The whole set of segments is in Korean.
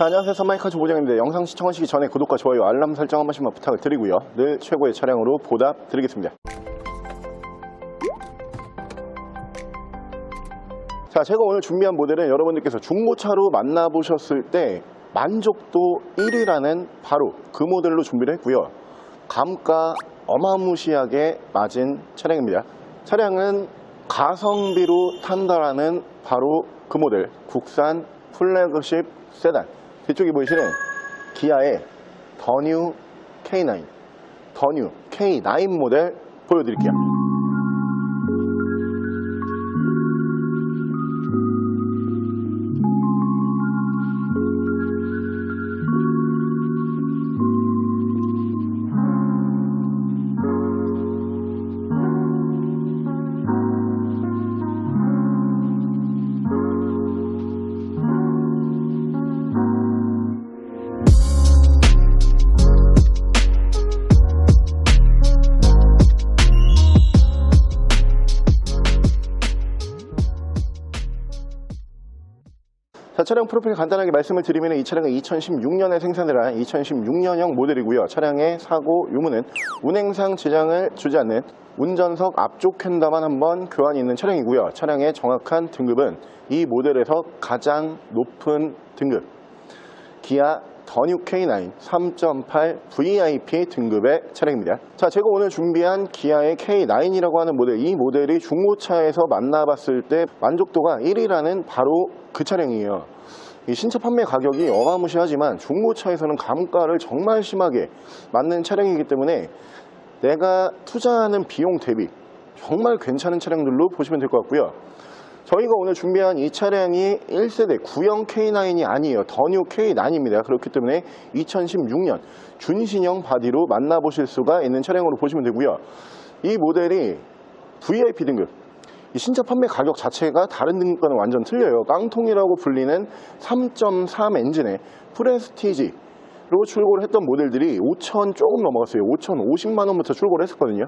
자, 안녕하세요. 선마이카 조보장입니다. 영상 시청하시기 전에 구독과 좋아요, 알람 설정 한 번씩만 부탁을 드리고요. 늘 최고의 차량으로 보답 드리겠습니다. 자, 제가 오늘 준비한 모델은 여러분들께서 중고차로 만나보셨을 때 만족도 1위라는 바로 그 모델로 준비를 했고요. 감가 어마무시하게 맞은 차량입니다. 차량은 가성비로 탄다라는 바로 그 모델 국산 플래그십 세단 뒤쪽에 보이시는 기아의 더뉴 K9 더뉴 K9 모델 보여드릴게요. 자, 차량 프로필 간단하게 말씀을 드리면 이 차량은 2016년에 생산을 한 2016년형 모델이고요. 차량의 사고 유무는 운행상 지장을 주지 않는 운전석 앞쪽 캔다만 한번 교환이 있는 차량이고요. 차량의 정확한 등급은 이 모델에서 가장 높은 등급 기아 더뉴 K9 3.8 VIP 등급의 차량입니다. 자, 제가 오늘 준비한 기아의 K9이라고 하는 모델, 이 모델이 중고차에서 만나봤을 때 만족도가 1위라는 바로 그 차량이에요. 이 신차 판매 가격이 어마무시하지만 중고차에서는 감가를 정말 심하게 맞는 차량이기 때문에 내가 투자하는 비용 대비 정말 괜찮은 차량들로 보시면 될 것 같고요. 저희가 오늘 준비한 이 차량이 1세대 구형 K9이 아니에요. 더뉴 K9입니다. 그렇기 때문에 2016년 준신형 바디로 만나보실 수가 있는 차량으로 보시면 되고요. 이 모델이 VIP 등급. 이 신차 판매 가격 자체가 다른 등급과는 완전 틀려요. 깡통이라고 불리는 3.3 엔진의 프레스티지 로 출고를 했던 모델들이 5천 조금 넘어갔어요. 5,050만 원부터 출고를 했었거든요.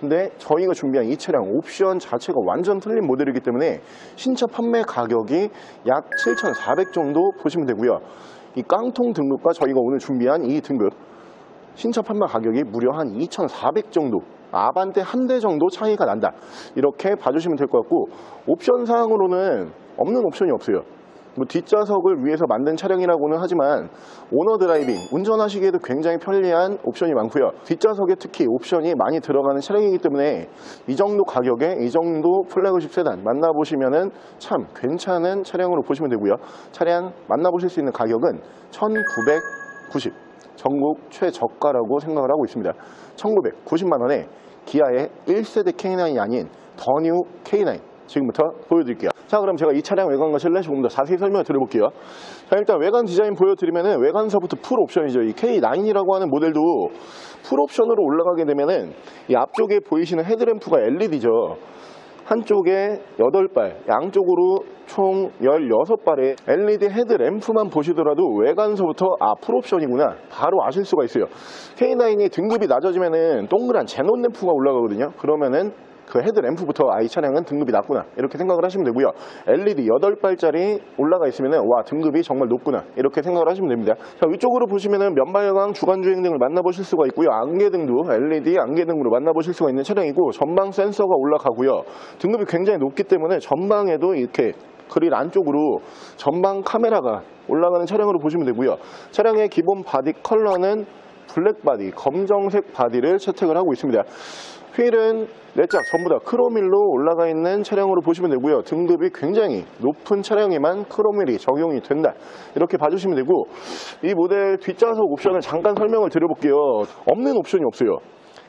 근데 저희가 준비한 이 차량 옵션 자체가 완전 틀린 모델이기 때문에 신차 판매 가격이 약 7,400 정도 보시면 되고요. 이 깡통 등급과 저희가 오늘 준비한 이 등급 신차 판매 가격이 무려 한 2,400 정도 아반떼 한 대 정도 차이가 난다 이렇게 봐주시면 될 것 같고 옵션 사항으로는 없는 옵션이 없어요 뭐 뒷좌석을 위해서 만든 차량이라고는 하지만 오너 드라이빙 운전하시기에도 굉장히 편리한 옵션이 많고요. 뒷좌석에 특히 옵션이 많이 들어가는 차량이기 때문에 이 정도 가격에 이 정도 플래그십 세단 만나보시면은 참 괜찮은 차량으로 보시면 되고요. 차량 만나보실 수 있는 가격은 1990 전국 최저가라고 생각을 하고 있습니다. 1990만 원에 기아의 1세대 K9이 아닌 더뉴 K9 지금부터 보여드릴게요 자 그럼 제가 이 차량 외관과 실내 조금 더 자세히 설명을 드려볼게요 자 일단 외관 디자인 보여드리면은 외관서부터 풀 옵션이죠 이 K9이라고 하는 모델도 풀 옵션으로 올라가게 되면은 이 앞쪽에 보이시는 헤드램프가 LED죠 한쪽에 8발, 양쪽으로 총 16발의 LED 헤드램프만 보시더라도 외관서부터 아, 풀옵션이구나. 바로 아실 수가 있어요. K9이 등급이 낮아지면 은 동그란 제논 램프가 올라가거든요. 그러면 은 그 헤드 램프부터 아, 이 차량은 등급이 낮구나. 이렇게 생각을 하시면 되고요. LED 8발짜리 올라가 있으면은 와, 등급이 정말 높구나. 이렇게 생각을 하시면 됩니다. 자, 위쪽으로 보시면은 면발광, 주간주행 등을 만나보실 수가 있고요. 안개등도 LED 안개등으로 만나보실 수가 있는 차량이고 전방 센서가 올라가고요. 등급이 굉장히 높기 때문에 전방에도 이렇게 그릴 안쪽으로 전방 카메라가 올라가는 차량으로 보시면 되고요. 차량의 기본 바디 컬러는 블랙 바디, 검정색 바디를 채택을 하고 있습니다. 휠은 내짝 전부 다 크롬휠로 올라가 있는 차량으로 보시면 되고요. 등급이 굉장히 높은 차량에만 크롬휠이 적용이 된다. 이렇게 봐주시면 되고 이 모델 뒷좌석 옵션을 잠깐 설명을 드려볼게요. 없는 옵션이 없어요.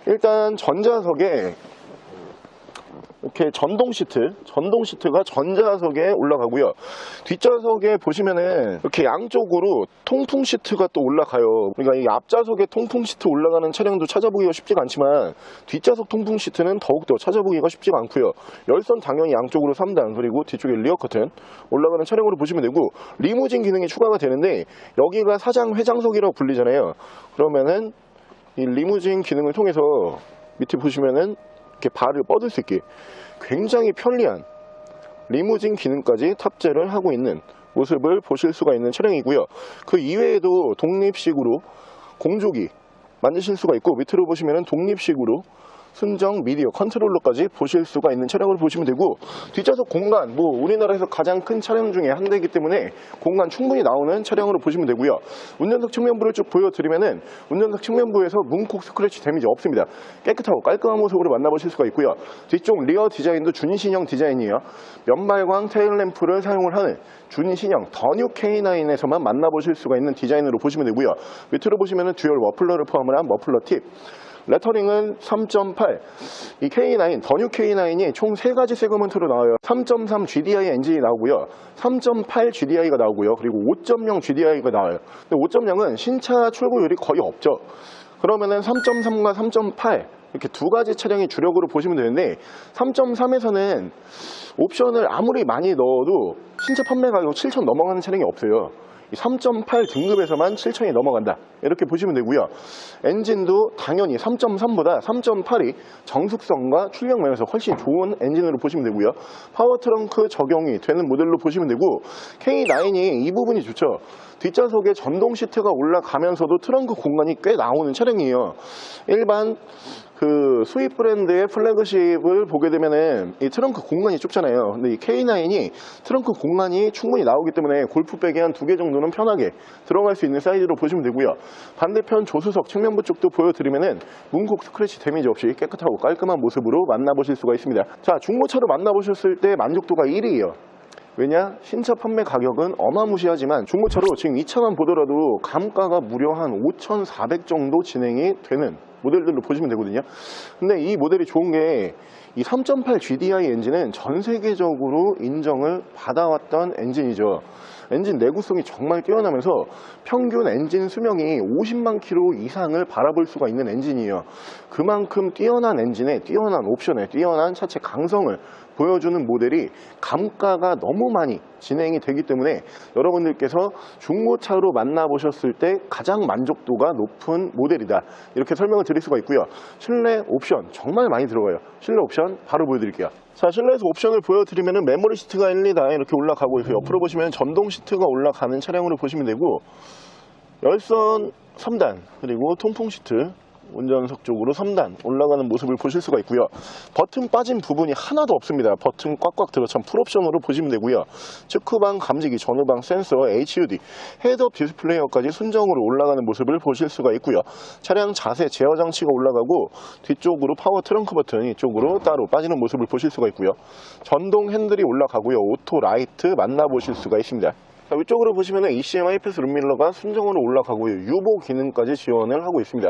일단 전자석에 이렇게 전동 시트, 전동 시트가 전자석에 올라가고요. 뒷좌석에 보시면은 이렇게 양쪽으로 통풍 시트가 또 올라가요. 그러니까 이 앞좌석에 통풍 시트 올라가는 차량도 찾아보기가 쉽지가 않지만 뒷좌석 통풍 시트는 더욱더 찾아보기가 쉽지가 않고요. 열선 당연히 양쪽으로 3단 그리고 뒤쪽에 리어 커튼 올라가는 차량으로 보시면 되고 리무진 기능이 추가가 되는데 여기가 사장 회장석이라고 불리잖아요. 그러면은 이 리무진 기능을 통해서 밑에 보시면은 이렇게 발을 뻗을 수 있게 굉장히 편리한 리무진 기능까지 탑재를 하고 있는 모습을 보실 수가 있는 차량이고요. 그 이외에도 독립식으로 공조기 만드실 수가 있고 밑으로 보시면 독립식으로 순정 미디어 컨트롤러까지 보실 수가 있는 차량을 보시면 되고 뒷좌석 공간 뭐 우리나라에서 가장 큰 차량 중에 한 대이기 때문에 공간 충분히 나오는 차량으로 보시면 되고요. 운전석 측면부를 쭉 보여드리면은 운전석 측면부에서 문콕 스크래치 데미지 없습니다. 깨끗하고 깔끔한 모습으로 만나보실 수가 있고요. 뒤쪽 리어 디자인도 준신형 디자인이에요. 연말광 테일램프를 사용을 하는 준신형 더뉴 K9에서만 만나보실 수가 있는 디자인으로 보시면 되고요. 밑으로 보시면은 듀얼 머플러를 포함을 한 머플러 팁 레터링은 3.8. 이 K9, 더뉴 K9이 총 3가지 세그먼트로 나와요. 3.3 GDI 엔진이 나오고요. 3.8 GDI가 나오고요. 그리고 5.0 GDI가 나와요. 근데 5.0은 신차 출고율이 거의 없죠. 그러면은 3.3과 3.8 이렇게 두 가지 차량이 주력으로 보시면 되는데 3.3에서는 옵션을 아무리 많이 넣어도 신차 판매 가격 7천 넘어가는 차량이 없어요. 3.8 등급에서만 7천이 넘어간다. 이렇게 보시면 되고요. 엔진도 당연히 3.3보다 3.8이 정숙성과 출력 면에서 훨씬 좋은 엔진으로 보시면 되고요. 파워 트렁크 적용이 되는 모델로 보시면 되고 K9이 이 부분이 좋죠. 뒷좌석에 전동 시트가 올라가면서도 트렁크 공간이 꽤 나오는 차량이에요. 일반 그 수입 브랜드의 플래그십을 보게 되면은 이 트렁크 공간이 좁잖아요. 근데 이 K9이 트렁크 공간이 충분히 나오기 때문에 골프백이 한두 개 정도는 편하게 들어갈 수 있는 사이즈로 보시면 되고요. 반대편 조수석 측면부 쪽도 보여드리면은 문콕 스크래치 데미지 없이 깨끗하고 깔끔한 모습으로 만나보실 수가 있습니다. 자, 중고차로 만나보셨을 때 만족도가 1위예요. 왜냐? 신차 판매 가격은 어마무시하지만 중고차로 지금 이 차만 보더라도 감가가 무려 한 5,400 정도 진행이 되는 모델들로 보시면 되거든요. 근데 이 모델이 좋은 게이 3.8 GDI 엔진은 전 세계적으로 인정을 받아왔던 엔진이죠. 엔진 내구성이 정말 뛰어나면서 평균 엔진 수명이 50만 킬로 이상을 바라볼 수가 있는 엔진이에요. 그만큼 뛰어난 엔진에 뛰어난 옵션에 뛰어난 차체 강성을 보여주는 모델이 감가가 너무 많이 진행이 되기 때문에 여러분들께서 중고차로 만나보셨을 때 가장 만족도가 높은 모델이다. 이렇게 설명을 드릴 수가 있고요. 실내 옵션 정말 많이 들어가요. 실내 옵션 바로 보여드릴게요. 자, 실내에서 옵션을 보여드리면 메모리 시트가 1, 2 다 이렇게 올라가고 있고 옆으로 보시면 전동 시트가 올라가는 차량으로 보시면 되고 열선 3단 그리고 통풍 시트 운전석 쪽으로 3단 올라가는 모습을 보실 수가 있고요. 버튼 빠진 부분이 하나도 없습니다. 버튼 꽉꽉 들어찬 풀옵션으로 보시면 되고요. 측후방 감지기, 전후방 센서, HUD, 헤드업 디스플레이어까지 순정으로 올라가는 모습을 보실 수가 있고요. 차량 자세 제어 장치가 올라가고 뒤쪽으로 파워 트렁크 버튼 이 쪽으로 따로 빠지는 모습을 보실 수가 있고요. 전동 핸들이 올라가고요. 오토 라이트 만나보실 수가 있습니다. 자, 위쪽으로 보시면 ECM 하이패스 룸밀러가 순정으로 올라가고요. 유보 기능까지 지원을 하고 있습니다.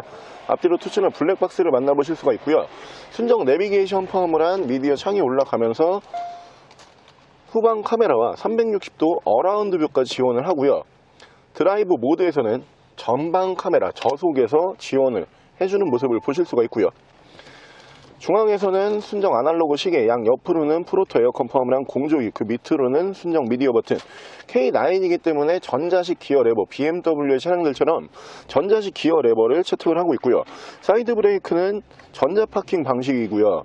앞뒤로 투치는 블랙박스를 만나보실 수가 있고요. 순정 내비게이션 포함을 한 미디어 창이 올라가면서 후방 카메라와 360도 어라운드 뷰까지 지원을 하고요. 드라이브 모드에서는 전방 카메라 저속에서 지원을 해주는 모습을 보실 수가 있고요. 중앙에서는 순정 아날로그 시계, 양 옆으로는 프로토 에어컨 포함을 한 공조기, 그 밑으로는 순정 미디어 버튼. K9이기 때문에 전자식 기어 레버, BMW의 차량들처럼 전자식 기어 레버를 채택을 하고 있고요. 사이드 브레이크는 전자 파킹 방식이고요.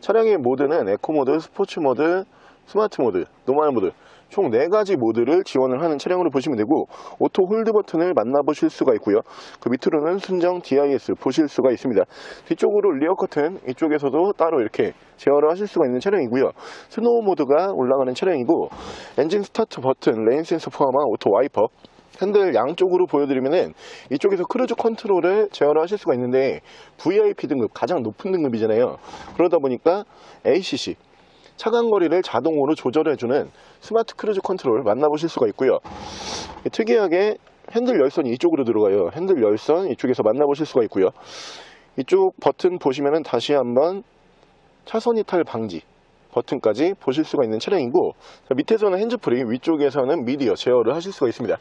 차량의 모드는 에코 모드, 스포츠 모드, 스마트 모드, 노멀 모드 총 4가지 모드를 지원을 하는 차량으로 보시면 되고 오토 홀드 버튼을 만나보실 수가 있고요. 그 밑으로는 순정 DIS 보실 수가 있습니다. 뒤쪽으로 리어 커튼 이쪽에서도 따로 이렇게 제어를 하실 수가 있는 차량이고요. 스노우 모드가 올라가는 차량이고 엔진 스타트 버튼, 레인 센서 포함한 오토 와이퍼 핸들 양쪽으로 보여드리면은 이쪽에서 크루즈 컨트롤을 제어를 하실 수가 있는데 VIP 등급 가장 높은 등급이잖아요. 그러다 보니까 ACC 차간 거리를 자동으로 조절해주는 스마트 크루즈 컨트롤 만나보실 수가 있고요. 특이하게 핸들 열선이 이쪽으로 들어가요. 핸들 열선 이쪽에서 만나보실 수가 있고요. 이쪽 버튼 보시면은 다시 한번 차선 이탈 방지 버튼까지 보실 수가 있는 차량이고 자, 밑에서는 핸즈프리 위쪽에서는 미디어 제어를 하실 수가 있습니다.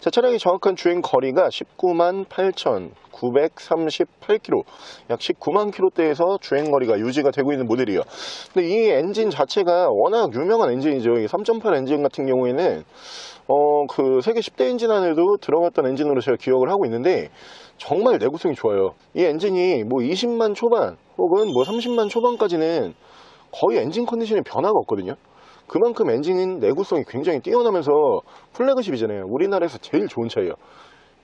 자, 차량의 정확한 주행 거리가 19만 8,938km 약 19만 km대에서 주행 거리가 유지가 되고 있는 모델이에요. 근데 이 엔진 자체가 워낙 유명한 엔진이죠. 이3.8 엔진 같은 경우에는 어, 그 세계 10대 엔진 안에도 들어갔던 엔진으로 제가 기억을 하고 있는데 정말 내구성이 좋아요. 이 엔진이 뭐 20만 초반 혹은 뭐 30만 초반까지는 거의 엔진 컨디션에 변화가 없거든요. 그만큼 엔진 내구성이 굉장히 뛰어나면서 플래그십이잖아요. 우리나라에서 제일 좋은 차예요.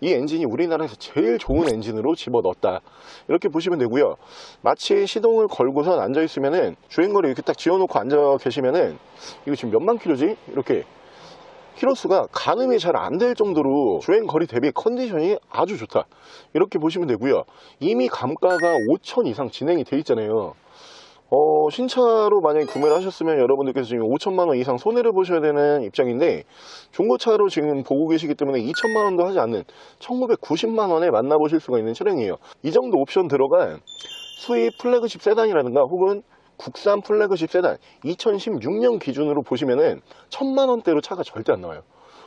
이 엔진이 우리나라에서 제일 좋은 엔진으로 집어넣었다. 이렇게 보시면 되고요. 마치 시동을 걸고선 앉아 있으면은 주행거리 이렇게 딱 지어놓고 앉아 계시면은 이거 지금 몇만 킬로지? 이렇게 키로수가 가늠이 잘 안 될 정도로 주행 거리 대비 컨디션이 아주 좋다. 이렇게 보시면 되고요. 이미 감가가 5천 이상 진행이 돼 있잖아요. 어, 신차로 만약에 구매를 하셨으면 여러분들께서 지금 5천만 원 이상 손해를 보셔야 되는 입장인데 중고차로 지금 보고 계시기 때문에 2천만 원도 하지 않는 1990만 원에 만나보실 수가 있는 차량이에요. 이 정도 옵션 들어간 수입 플래그십 세단이라든가 혹은 국산 플래그십 세단 2016년 기준으로 보시면은 천만 원대로 차가 절대 안 나와요.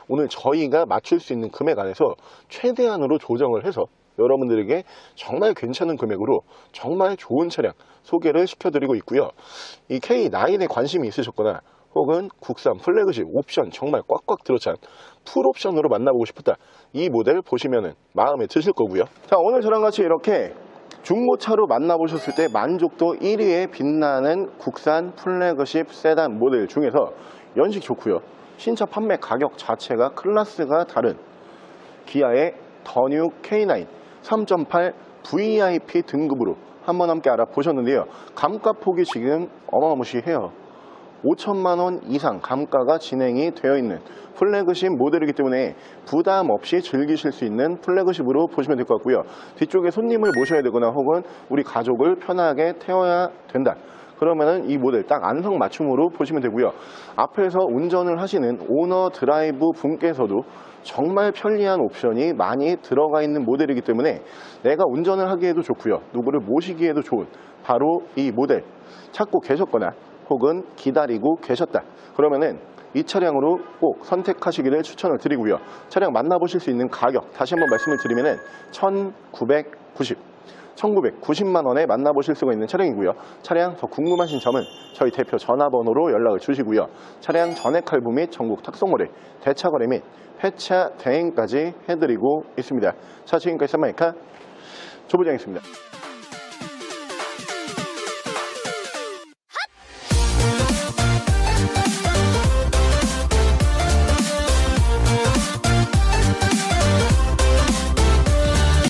오늘 저희가 맞출 수 있는 금액 안에서 최대한으로 조정을 해서 여러분들에게 정말 괜찮은 금액으로 정말 좋은 차량 소개를 시켜드리고 있고요. 이 K9에 관심이 있으셨거나 혹은 국산 플래그십 옵션 정말 꽉꽉 들어찬 풀 옵션으로 만나보고 싶었다. 이 모델 보시면은 마음에 드실 거고요. 자, 오늘 저랑 같이 이렇게 중고차로 만나보셨을 때 만족도 1위에 빛나는 국산 플래그십 세단 모델 중에서 연식 좋고요. 신차 판매 가격 자체가 클래스가 다른 기아의 더뉴 K9 3.8 VIP 등급으로 한번 함께 알아보셨는데요. 감가폭이 지금 어마무시해요. 5천만 원 이상 감가가 진행이 되어 있는 플래그십 모델이기 때문에 부담 없이 즐기실 수 있는 플래그십으로 보시면 될 것 같고요. 뒤쪽에 손님을 모셔야 되거나 혹은 우리 가족을 편하게 태워야 된다. 그러면은 이 모델 딱 안성 맞춤으로 보시면 되고요. 앞에서 운전을 하시는 오너 드라이브 분께서도 정말 편리한 옵션이 많이 들어가 있는 모델이기 때문에 내가 운전을 하기에도 좋고요. 누구를 모시기에도 좋은 바로 이 모델 찾고 계셨거나 혹은 기다리고 계셨다. 그러면은 이 차량으로 꼭 선택하시기를 추천을 드리고요. 차량 만나보실 수 있는 가격 다시 한번 말씀을 드리면 은 1990 1990만 원에 만나보실 수가 있는 차량이고요. 차량 더 궁금하신 점은 저희 대표 전화번호로 연락을 주시고요. 차량 전액 할부 및 전국 탁송거래, 대차 거래 및 폐차 대행까지 해드리고 있습니다. 자, 지금까지 쌈마이카 조부장이었습니다.